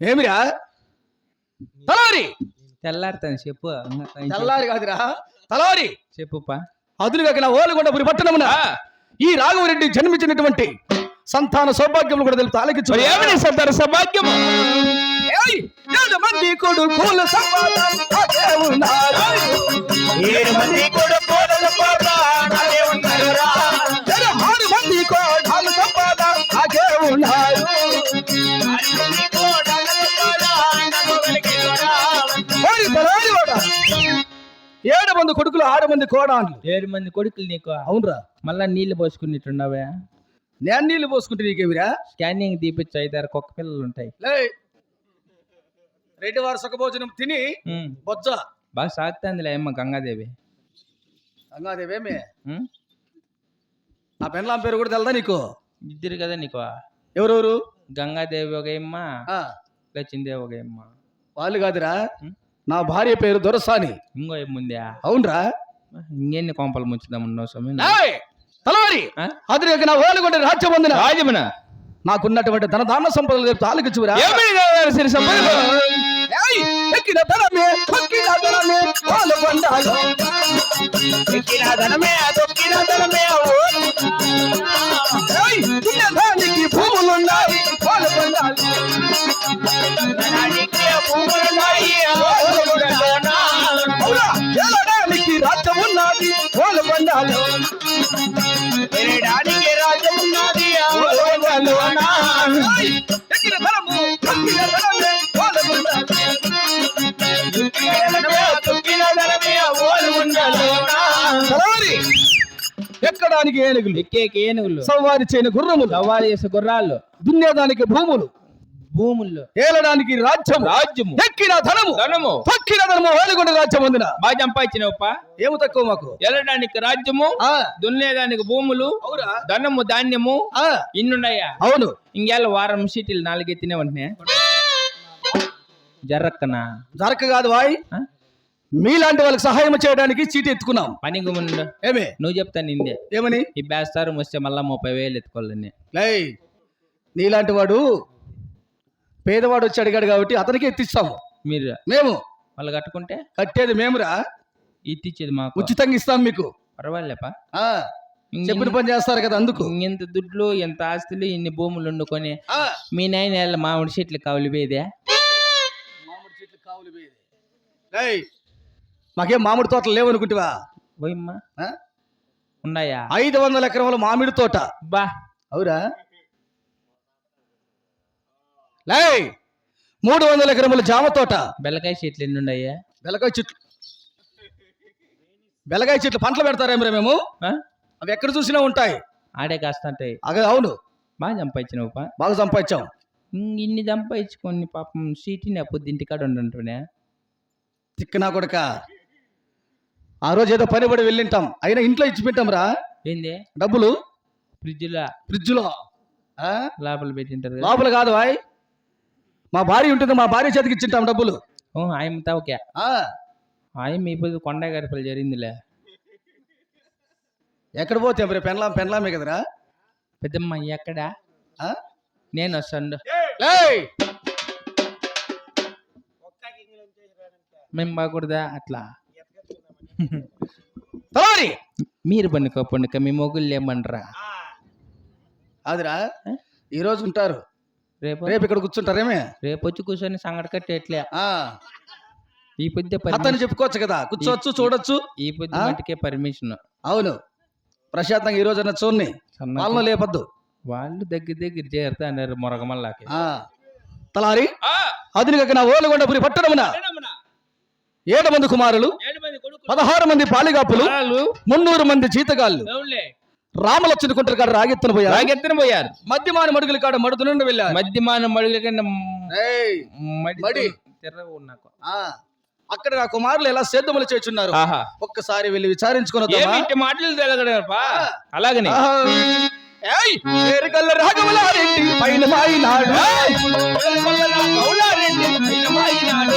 ఏమిరా? తలవారి తెల్లారుతాను చెప్పు. తెల్లారి కాదురా. తలవారి చెప్పుపా. అదులుగా నా ఓలుగొండపురి పట్టణమున ఈ రాఘవరెడ్డి జన్మించినటువంటి సంతాన సౌభాగ్యములు కూడా తెలుపు ఆలకించు ఏమని సంతాన సౌభాగ్యము? ఏయ్! ఏడు మంది కొడుకుల ఉన్నారు. ఏడు మంది ఏడు మంది కొడుకులు ఆరు మంది కోడాన్లు ఏడు మంది కొడుకులు నీకు? అవునరా. మళ్ళా నీళ్ళు పోసుకున్నట్టున్నావే నేను నీళ్ళు పోసుకుంటే నీకేమిరా? స్కానింగ్ తీపిచ్చి ఐదారు కుక్క పిల్లలు ఉంటాయి. లే రెడ్డి వారి సుఖ భోజనం తిని. బొజ్జ. బాగా సాగుతుందిలే అమ్మ గంగాదేవి. గంగాదేవేమే ఉమ్. నా పెన్లాం పేరు కూడా తెలదా నీకు? ఇద్దరు కదా నీకు? ఎవరెవరు? గంగాదేవి ఒక అమ్మ ఆ, లక్ష్మీదేవి ఒక అమ్మ. వాళ్ళు కాదురా? నా భార్య పేరు దొరసాని. ఇంకో ఉందా? అవునరా. ఇంకెన్ని కొంపలు ముంచుదామన్నావు స్వామి? తలవారి. ఆ? అది నా ఓలుగొండ రాజ్యం పొందిన రాజమన? నాకున్నటువంటి ధన దాన సంపదలు చెప్తే ఆలకించురా! ఎక్కిన ధనమే తొక్కిన ధనమే ఓలుగొండాలో. ఎక్కిన ధనమే తొక్కిన ధనమే భూములున్నాయి. ఎక్కడానికి ఏనుగులు. ఎక్కేకి ఏనుగులు. సవారి చేయని గుర్రములు. సవాలు చేసే గుర్రాలు. దున్నేదానికి భూములు. భూముల్లో ఏలడానికి రాజ్యం రాజ్యము. ఎక్కిన ధనము. ధనము. తొక్కిన ధనము వేలుగొండ రాజ్యం పొందిన బాగా సంపాదించినవప్ప ఏమి తక్కువ మాకు? వెళ్ళడానికి రాజ్యము ఆ, దున్నేదానికి భూములు ధనము ధాన్యము ఆ, ఇన్నున్నాయా? అవును. ఇంకేళ్ళ వారం సీటీలు నాలుగెత్తినే వెంటనే జర్రక్కనా జరక కాదు వాయ్? మీలాంటి వాళ్ళకి సహాయం చేయడానికి చీటీ ఎత్తుకున్నాం. ముందు ఏమే? నువ్వు చెప్తా నిందే. ఏమని? ఈ బేస్తారు వస్తే మళ్ళా ముప్పై వేలు ఎత్తుకోవాలని. లై నీలాంటి వాడు పేదవాడు వచ్చి అడిగాడు కాబట్టి అతనికి ఎత్తిస్తాము. మీరు మేము? వాళ్ళు కట్టుకుంటే? కట్టేది మేమురా? ఇత్తిచ్చేది మాకు. ఉచితంగా ఇస్తాం మీకు. పర్వాలేపా. చెప్పిన పని చేస్తారు కదా అందుకు. ఇంత దుడ్లు ఎంత ఆస్తులు ఇన్ని భూములు వండుకొని. మీ నాయన మామిడి చెట్లు కావులు పోయేదే మామిడి చెట్లు కావులు పోయేది. మాకేం మామిడి తోటలు లేవనుకుంటువా? పోయమ్మా? ఉన్నాయా? ఐదు వందల ఎకరముల మామిడి తోట. బా. అవురా. లై మూడు వందల ఎకరముల జామ తోట. బెల్లకాయ చెట్లు ఎన్ని ఉన్నాయా? బెలకాయ చెట్లు. బెలకాయ చెట్లు పంటలు పెడతారేమరా మేము? అవి ఎక్కడ చూసినా ఉంటాయి. ఆడే కాస్తుంటాయి. అదే అవును. బాగా సంపాదించినవుపా బాగా సంపాదించాం. ఇన్ని సంపాదించుకొని పాపం సీటీని అప్పుడు ఇంటికాడ ఉండంటునే తిక్కనా కొడక. ఆ రోజు ఏదో పని పడి వెళ్ళింటాం. అయినా ఇంట్లో ఇచ్చి పెట్టాం రా. ఏంది? డబ్బులు? ఫ్రిడ్జ్లో? ఫ్రిడ్జ్లో? లోపల పెట్టింటారు లోపల కాదు వాయ్ మా భార్య ఉంటుంది మా భార్య చేతికి ఇచ్చింటాం డబ్బులు. ఓ ఆయన తావుకే ఆ. ఆయన ఇప్పుడు కొండ గరిపలు జరిగిందిలే. ఎక్కడ పోతే మరి పెన్లాం పెన్లామే కదరా? పెద్దమ్మ ఎక్కడా? నేను వస్తాను! మేము బాగూడదా అట్లా. తలారి మీరు పండుకో పండుక మీ మొగుళ్ళు ఏమనరా అదిరా ఈ రోజు ఉంటారు రేపు రేపు ఇక్కడ కూర్చుంటారేమే రేపు వచ్చి కూర్చొని సంగటి కట్టేట్లే ఆ ఈ పొద్దు అతను చెప్పుకోవచ్చు కదా కూర్చోవచ్చు చూడొచ్చు ఈ పొద్దు? మటుకే పర్మిషన్ అవును ప్రశాంతంగా ఈ రోజు అన్న చూడండి వాళ్ళను లేపద్దు వాళ్ళు దగ్గర దగ్గర చేరుతా అన్నారు మొరగమల్లాకి తలారి అదునుగక నా ఓలుగొండపురి పట్టణమున ఏడు మంది కుమారులు పదహారు మంది పాలిగాపులు మున్నూరు మంది జీతగాళ్ళు రామలక్ష్మణ కుంటారు కాడ రాగెత్తున పోయారు. రాగెత్తన పోయారు. మధ్యమాని మడుగుల కాడ మడుతు నుండి వెళ్ళారు. మధ్యమాన మడుగుల! మడి అక్కడ నా కుమారులు ఎలా సేద్యములు చేస్తున్నారు ఒక్కసారి వెళ్ళి విచారించుకుని వద్దామా? ఏమిటి మాటలు తెలగడపా అలాగనే. రాఘవులారెడ్డి పైన మాయినాడు. పైన మాయినాడు.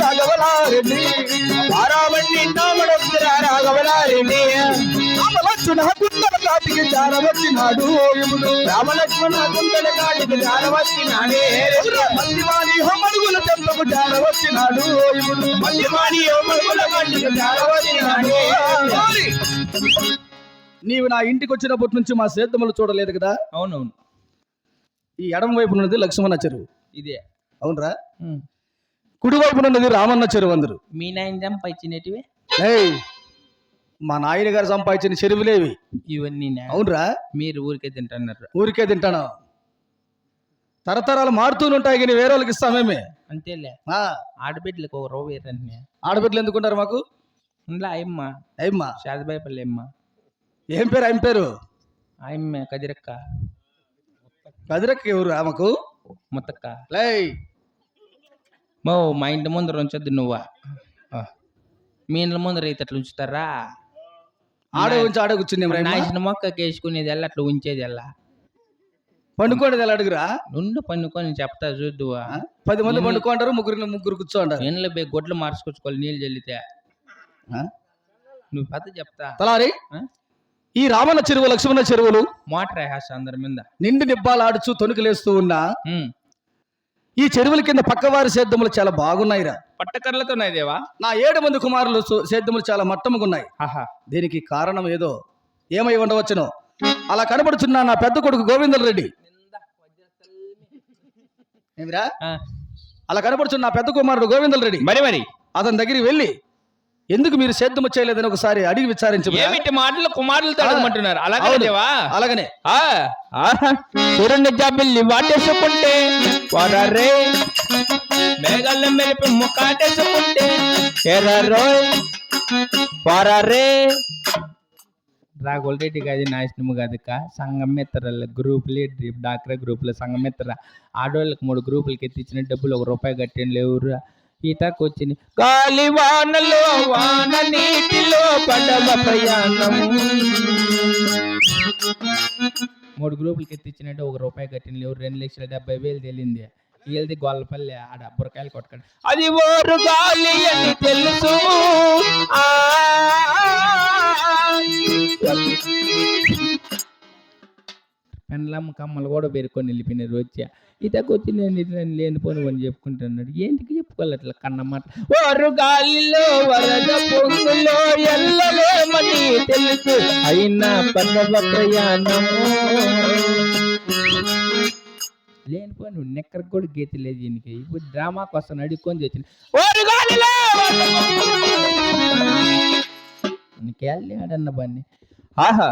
రాఘవలారెడ్డి రాఘవలారెడ్డి రామలక్ష్మణ కుందల కాటికి చారవచ్చినాడు యముడు రామలక్ష్మణ కాటికి కంటికి రెడ్డి. నీవు నా ఇంటికి వచ్చినప్పటి నుంచి మా సేద్దములు చూడలేదు కదా? అవునవును. ఈ ఎడమ వైపు ఉన్నది లక్ష్మణ చెరువు. ఇదే. అవునరా? ఉమ్. కుడి వైపున ఉన్నది రామన్న చెరువు అందరు మీ నాయన సంపాదించినటివి? ఏయ్ మా నాయన గారు సంపాదించిన చెరువులేవి. ఇవన్నీ అవునరా? మీరు ఊరికే తింటున్నారు. ఊరికే తింటాను. తరతరాలు మారుతూనే ఉంటాయి కానీ వేరే వాళ్ళకి ఇస్తామేమే అంతేలే. ఆడబిడ్డలకు ఒక రవ్వ వేరని ఆడబిడ్డలు ఎందుకుంటారు మాకు? అందులో అయ్యమ్మ. అయ్యమ్మా. శాదబాయిపల్లి అమ్మ. ఏం పేరు ఆయన పేరు? ఆయమ్మ కదిరక్క. కదిరక్క ఎవరు ఆమెకు ముత్తక్క. లై మో మా ఇంటి ముందర ఉంచొద్దు నువ్వా ఆ. మీ ఇంటి ముందర అయితే అట్లా ఉంచుతారా ఆడ ఉంచి ఆడ కూర్చుంది నాసిన మొక్కకి వేసుకునేది ఎలా అట్లా ఉంచేది ఎలా పండుకోండి ఎలా అడుగురా నుండు పన్నుకొని చెప్తా చూద్దువా ఆ? పది మంది పండుకుంటారు ముగ్గురు ముగ్గురు కూర్చోంటారు ఎండ్ల పోయి గొడ్లు మార్చుకొచ్చుకోవాలి నీళ్ళు చల్లితే ఆ? నువ్వు పెద్ద చెప్తా తలారి ఆ? ఈ రామన్న చెరువు లక్ష్మణ చెరువులు మోటార్ వేసేస్తా అందరి మీద నిండి నిబ్బాలాడుచు తొణుకులేస్తూ ఉన్నా ఉమ్. ఈ చెరువుల కింద పక్కవారి సేద్యములు చాలా బాగున్నాయిరా. పట్టకర్రలతో దేవా నా ఏడు మంది కుమారులు సేద్యములు చాలా మట్టముగున్నాయి. ఆహా. దీనికి కారణం ఏదో ఏమై ఉండవచ్చునో? అలా కనబడుచున్న నా పెద్ద కొడుకు గోవిందర్ రెడ్డి. ఏమిరా. అలా కనబడుచున్న నా పెద్ద కుమారుడు గోవిందర్ రెడ్డి. మరి మరి? అతని దగ్గరికి వెళ్ళి ఎందుకు మీరు సేద్యము చేయలేదని ఒకసారి అడిగి విచారించు ఏమిటి మాటలు కుమారులతో అడగమంటున్నారు? అలాగే అలాగనే. సూర్యుని జాబిల్లి వాటేసుకుంటే వరరే మేఘాల మెలిపి ముక్కాటేసుకుంటే ఎర్రరోయ్ వరరే రాఘుల్ రెడ్డి కాదు నాశనము కాదుక సంఘమిత్రల గ్రూప్ లీడర్ డాక్టర్ గ్రూపుల సంఘమిత్ర ఆడవాళ్ళకి మూడు గ్రూపులకి ఎత్తిచ్చిన డబ్బులు ఒక రూపాయి కట్టిన లేవురా. ఈతకు వచ్చింది గాలి వానలో వాన నీటిలో పడవ ప్రయాణం. మూడు గ్రూపులకి ఎత్తిచ్చినట్టు ఒక రూపాయి కట్టిన లేవు రెండు లక్షల డెబ్బై వేలు తేలింది. వీళ్ళది గొల్లపల్లి ఆడ బురకాయలు కొట్టకండి అది ఓరు గాలి అని తెలుసు. ఆ. పెండ్లమ్మ కమ్మలు కూడా పేరుకొని వెళ్ళిపోయినారు వచ్చి ఇతకు వచ్చి నేను ఇట్లా లేనిపోను అని చెప్పుకుంటున్నాడు. ఏంటికి చెప్పుకోవాలి అట్లా కన్నమాట వారు గాలిలో వరద పొంగులో ఎల్లలేమని తెలుసు. అయినా పదవ ప్రయాణము. లేనిపోను నెక్కర్ కూడా గీత లేదు దీనికి ఇప్పుడు డ్రామా కోసం అడుక్కొని తెచ్చిన ఓరు గాలిలో వరద పొంగులో ఆడన్న బండి. ఆహా.